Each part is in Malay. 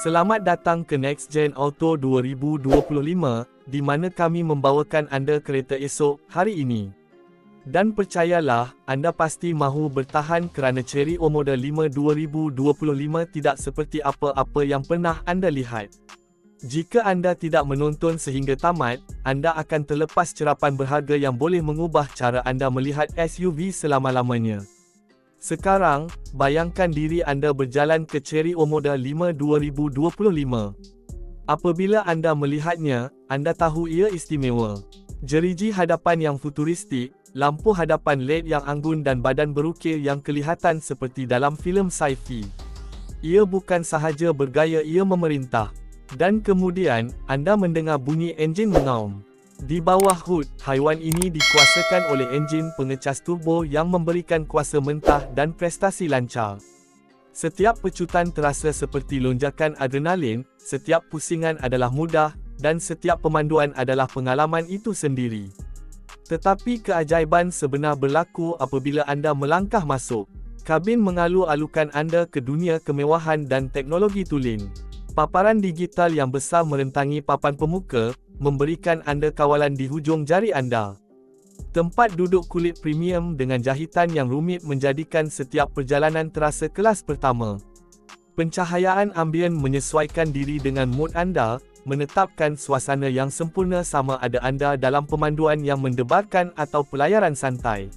Selamat datang ke Next Gen Auto 2025, di mana kami membawakan anda kereta esok hari ini. Dan percayalah, anda pasti mahu bertahan kerana Cherry O Model 5 2025 tidak seperti apa-apa yang pernah anda lihat. Jika anda tidak menonton sehingga tamat, anda akan terlepas cerapan berharga yang boleh mengubah cara anda melihat SUV selama-lamanya. Sekarang, bayangkan diri anda berjalan ke Cherry O Model 5 2025. Apabila anda melihatnya, anda tahu ia istimewa. Jeriji hadapan yang futuristik, lampu hadapan LED yang anggun dan badan berukir yang kelihatan seperti dalam filem sci-fi. Ia bukan sahaja bergaya ia memerintah. Dan kemudian, anda mendengar bunyi enjin mengaum. Di bawah hood, haiwan ini dikuasakan oleh enjin pengecas turbo yang memberikan kuasa mentah dan prestasi lancar. Setiap pecutan terasa seperti lonjakan adrenalin, setiap pusingan adalah mudah, dan setiap pemanduan adalah pengalaman itu sendiri. Tetapi keajaiban sebenar berlaku apabila anda melangkah masuk. Kabin mengalu-alukan anda ke dunia kemewahan dan teknologi tulen. Paparan digital yang besar merentangi papan pemuka, memberikan anda kawalan di hujung jari anda. Tempat duduk kulit premium dengan jahitan yang rumit menjadikan setiap perjalanan terasa kelas pertama. Pencahayaan ambien menyesuaikan diri dengan mood anda, menetapkan suasana yang sempurna sama ada anda dalam pemanduan yang mendebarkan atau pelayaran santai.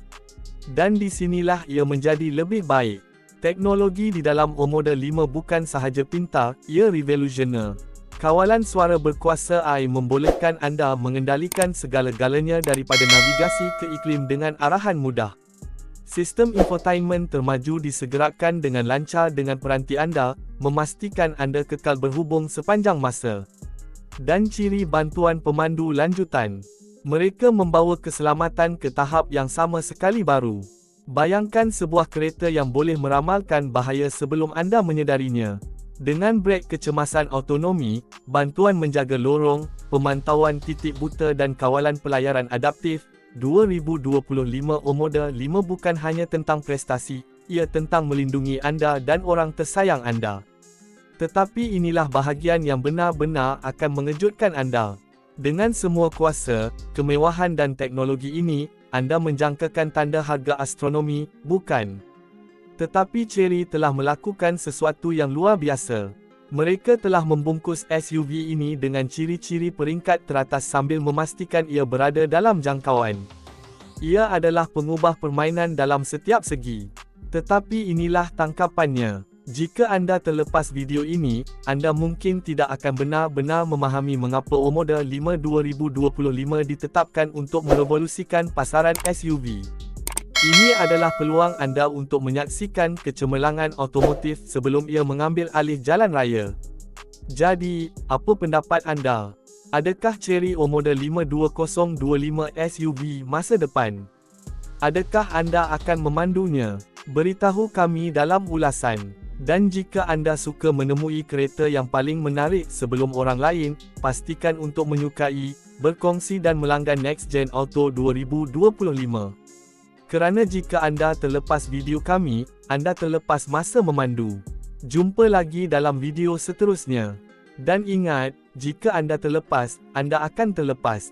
Dan di sinilah ia menjadi lebih baik. Teknologi di dalam O-Model 5 bukan sahaja pintar, ia revolusioner. Kawalan suara berkuasa AI membolehkan anda mengendalikan segala-galanya daripada navigasi ke iklim dengan arahan mudah. Sistem infotainment termaju disegerakan dengan lancar dengan peranti anda, memastikan anda kekal berhubung sepanjang masa. Dan ciri bantuan pemandu lanjutan. Mereka membawa keselamatan ke tahap yang sama sekali baru. Bayangkan sebuah kereta yang boleh meramalkan bahaya sebelum anda menyedarinya. Dengan brek kecemasan autonomi, bantuan menjaga lorong, pemantauan titik buta dan kawalan pelayaran adaptif, 2025 Omoda 5 bukan hanya tentang prestasi, ia tentang melindungi anda dan orang tersayang anda. Tetapi inilah bahagian yang benar-benar akan mengejutkan anda. Dengan semua kuasa, kemewahan dan teknologi ini, anda menjangkakan tanda harga astronomi, bukan? Tetapi Cherry telah melakukan sesuatu yang luar biasa. Mereka telah membungkus SUV ini dengan ciri-ciri peringkat teratas sambil memastikan ia berada dalam jangkauan. Ia adalah pengubah permainan dalam setiap segi. Tetapi inilah tangkapannya. Jika anda terlepas video ini, anda mungkin tidak akan benar-benar memahami mengapa Omoda 5 2025 ditetapkan untuk merevolusikan pasaran SUV. Ini adalah peluang anda untuk menyaksikan kecemerlangan otomotif sebelum ia mengambil alih jalan raya. Jadi, apa pendapat anda? Adakah Cherry Omoda 5 2025 SUV masa depan? Adakah anda akan memandunya? Beritahu kami dalam ulasan. Dan jika anda suka menemui kereta yang paling menarik sebelum orang lain, pastikan untuk menyukai, berkongsi dan melanggan Next Gen Auto 2025. Kerana jika anda terlepas video kami, anda terlepas masa memandu. Jumpa lagi dalam video seterusnya. Dan ingat, jika anda terlepas, anda akan terlepas.